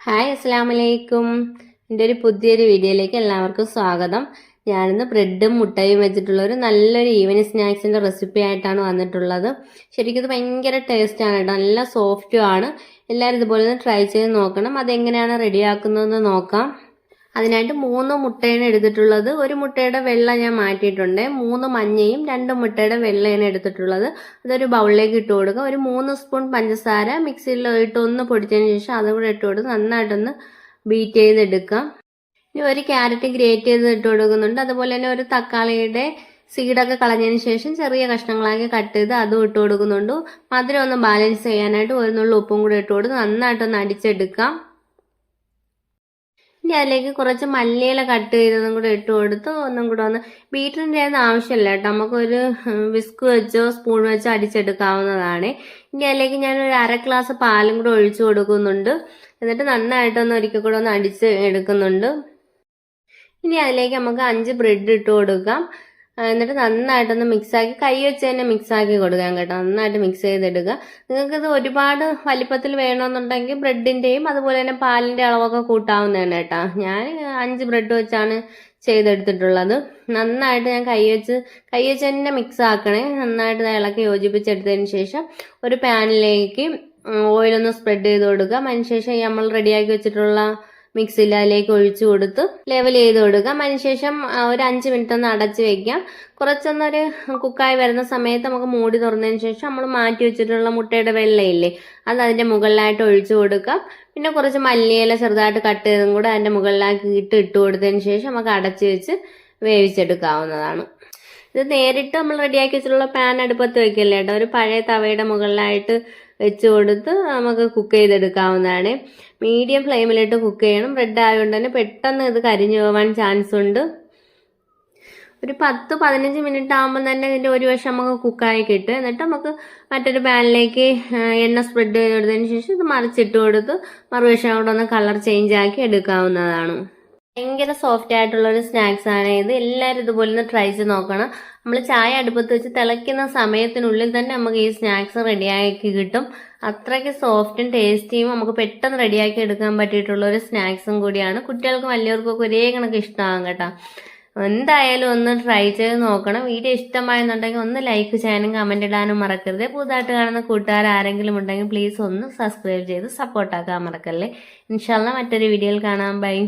Hi അസ്സാം വലൈക്കും എന്റെ ഒരു പുതിയൊരു വീഡിയോയിലേക്ക് എല്ലാവർക്കും സ്വാഗതം. ഞാനിന്ന് ബ്രെഡും മുട്ടയും വെച്ചിട്ടുള്ള ഒരു നല്ലൊരു ഈവനിങ് സ്നാക്സിന്റെ റെസിപ്പി ആയിട്ടാണ് വന്നിട്ടുള്ളത്. ശരിക്കും ഇത് ഭയങ്കര ടേസ്റ്റാണ് കേട്ടോ. നല്ല സോഫ്റ്റും ആണ്. എല്ലാവരും ഇതുപോലെ ഒന്ന് ട്രൈ ചെയ്ത് നോക്കണം. അതെങ്ങനെയാണ് റെഡിയാക്കുന്നതെന്ന് നോക്കാം. അതിനായിട്ട് മൂന്ന് മുട്ടയാണ് എടുത്തിട്ടുള്ളത്. ഒരു മുട്ടയുടെ വെള്ള ഞാൻ മാറ്റിയിട്ടുണ്ട്. മൂന്ന് മഞ്ഞയും രണ്ട് മുട്ടയുടെ വെള്ളയാണ് എടുത്തിട്ടുള്ളത്. അതൊരു ബൗളിലേക്ക് ഇട്ട് കൊടുക്കുക. ഒരു മൂന്ന് സ്പൂൺ പഞ്ചസാര മിക്സിയിൽ ഇട്ട് ഒന്ന് പൊടിച്ചതിന് ശേഷം അതും കൂടെ ഇട്ട് കൊടുക്കുക നന്നായിട്ടൊന്ന് ബീറ്റ് ചെയ്തെടുക്കാം ഇനി ഒരു ക്യാരറ്റ് ഗ്രേറ്റ് ചെയ്ത് ഇട്ട് കൊടുക്കുന്നുണ്ട്. അതുപോലെ തന്നെ ഒരു തക്കാളിയുടെ സീഡൊക്കെ കളഞ്ഞതിന് ശേഷം ചെറിയ കഷ്ണങ്ങളാക്കി കട്ട് ചെയ്ത് അതും ഇട്ട് കൊടുക്കുന്നുണ്ട്. മധുരം ഒന്ന് ബാലൻസ് ചെയ്യാനായിട്ട് ഒരു നുള്ളു ഉപ്പും കൂടെ ഇട്ട് കൊടുത്ത് നന്നായിട്ടൊന്ന് അടിച്ചെടുക്കാം ഇനി അതിലേക്ക് കുറച്ച് മല്ലിയില കട്ട് ചെയ്തതും കൂടെ ഇട്ട് കൊടുത്ത് ഒന്നും കൂടെ ഒന്ന് ബീറ്ററിന്റെ ഒന്നും ആവശ്യമില്ല കേട്ടോ. നമുക്കൊരു വിസ്ക് വെച്ചോ സ്പൂൺ വെച്ചോ അടിച്ചെടുക്കാവുന്നതാണ്. ഇനി അതിലേക്ക് ഞാൻ ഒരു അര ഗ്ലാസ് പാലും കൂടെ ഒഴിച്ചു കൊടുക്കുന്നുണ്ട്. എന്നിട്ട് നന്നായിട്ടൊന്ന് ഒരിക്കൽ കൂടെ ഒന്ന് അടിച്ച് എടുക്കുന്നുണ്ട്. ഇനി അതിലേക്ക് നമുക്ക് അഞ്ച് ബ്രെഡ് ഇട്ട് കൊടുക്കാം. എന്നിട്ട് നന്നായിട്ടൊന്ന് മിക്സാക്കി കൈ വെച്ച് തന്നെ മിക്സാക്കി കൊടുക്കാൻ കേട്ടോ. നന്നായിട്ട് മിക്സ് ചെയ്തെടുക്കുക നിങ്ങൾക്കിത് ഒരുപാട് വലിപ്പത്തിൽ വേണമെന്നുണ്ടെങ്കിൽ ബ്രെഡിന്റെയും അതുപോലെ തന്നെ പാലിന്റെ അളവൊക്കെ കൂട്ടാവുന്നതാണ് കേട്ടോ. ഞാൻ അഞ്ച് ബ്രെഡ് വെച്ചാണ് ചെയ്തെടുത്തിട്ടുള്ളത്. നന്നായിട്ട് ഞാൻ കൈ വെച്ച് കൈ വെച്ച് തന്നെ മിക്സ് ആക്കണേ നന്നായിട്ട് ഇളക്കി യോജിപ്പിച്ചെടുത്തതിന് ശേഷം ഒരു പാനിലേക്ക് ഓയിലൊന്ന് സ്പ്രെഡ് ചെയ്ത് കൊടുക്കുക. അതിനുശേഷം നമ്മൾ റെഡിയാക്കി വെച്ചിട്ടുള്ള മിക്സിയിൽ അതിലേക്ക് ഒഴിച്ചു കൊടുത്ത് ലെവൽ ചെയ്ത് കൊടുക്കാം അതിനുശേഷം ഒരു അഞ്ച് മിനിറ്റ് ഒന്ന് അടച്ച് വെക്കാം കുറച്ചൊന്നൊരു കുക്കായി വരുന്ന സമയത്ത് നമുക്ക് മൂടി തുറന്നതിന് ശേഷം നമ്മൾ മാറ്റി വെച്ചിട്ടുള്ള മുട്ടയുടെ വെള്ളയില്ലേ അത് അതിന്റെ മുകളിലായിട്ട് ഒഴിച്ചു കൊടുക്കാം പിന്നെ കുറച്ച് മല്ലിയില ചെറുതായിട്ട് കട്ട് ചെയ്തും കൂടെ അതിന്റെ മുകളിലാക്കി ഇട്ട് ഇട്ട് കൊടുത്തതിന് ശേഷം നമുക്ക് അടച്ച് വെച്ച് വേവിച്ചെടുക്കാവുന്നതാണ്. ഇത് നേരിട്ട് നമ്മൾ റെഡിയാക്കി വെച്ചിട്ടുള്ള പാൻ അടുപ്പത്ത് വെക്കില്ല കേട്ടോ? ഒരു പഴയ തവയുടെ മുകളിലായിട്ട് വെച്ച് കൊടുത്ത് നമുക്ക് കുക്ക് ചെയ്തെടുക്കാവുന്നതാണ്. മീഡിയം ഫ്ലെയിമിലിട്ട് കുക്ക് ചെയ്യണം. ബ്രെഡ് ആയതുകൊണ്ട് തന്നെ പെട്ടെന്ന് ഇത് കരിഞ്ഞു പോകാൻ ചാൻസ് ഉണ്ട്. ഒരു പത്ത് പതിനഞ്ച് മിനിറ്റ് ആകുമ്പോൾ തന്നെ ഇതിന്റെ ഒരു വശം നമുക്ക് കുക്കായി കിട്ടും. എന്നിട്ട് നമുക്ക് മറ്റൊരു പാനിലേക്ക് എണ്ണ സ്പ്രെഡ് ചെയ്ത് കൊടുത്തതിന് ശേഷം ഇത് മറിച്ചിട്ട് കൊടുത്ത് മറുവശം കൂടെ ഒന്ന് കളർ ചേഞ്ച് ആക്കി എടുക്കാവുന്നതാണ്. ഭയങ്കര സോഫ്റ്റ് ആയിട്ടുള്ള ഒരു സ്നാക്സ് ആണ്. ഇത് എല്ലാവരും ഇതുപോലെ ഒന്ന് ട്രൈ ചെയ്ത് നോക്കണം. നമ്മൾ ചായ അടുപ്പത്ത് വെച്ച് തിളയ്ക്കുന്ന സമയത്തിനുള്ളിൽ തന്നെ നമുക്ക് ഈ സ്നാക്സ് റെഡിയാക്കി കിട്ടും. അത്രയ്ക്ക് സോഫ്റ്റും ടേസ്റ്റിയും നമുക്ക് പെട്ടെന്ന് റെഡിയാക്കി എടുക്കാൻ പറ്റിയിട്ടുള്ള ഒരു സ്നാക്സും കൂടിയാണ്. കുട്ടികൾക്കും വലിയവർക്കൊക്കെ ഒരേ കണക്ക് ഇഷ്ടമാകും കേട്ടോ. എന്തായാലും ഒന്ന് ട്രൈ ചെയ്ത് നോക്കണം. വീഡിയോ ഇഷ്ടമായെന്നുണ്ടെങ്കിൽ ഒന്ന് ലൈക്ക് ചെയ്യാനും കമന്റ് ഇടാനും മറക്കരുത്. പുതുതായിട്ട് കാണുന്ന കൂട്ടുകാർ ആരെങ്കിലും ഉണ്ടെങ്കിൽ പ്ലീസ് ഒന്ന് സബ്സ്ക്രൈബ് ചെയ്ത് സപ്പോർട്ടാക്കാൻ മറക്കല്ലേ. ഇൻഷാല്ല മറ്റൊരു വീഡിയോയിൽ കാണാം. ബൈ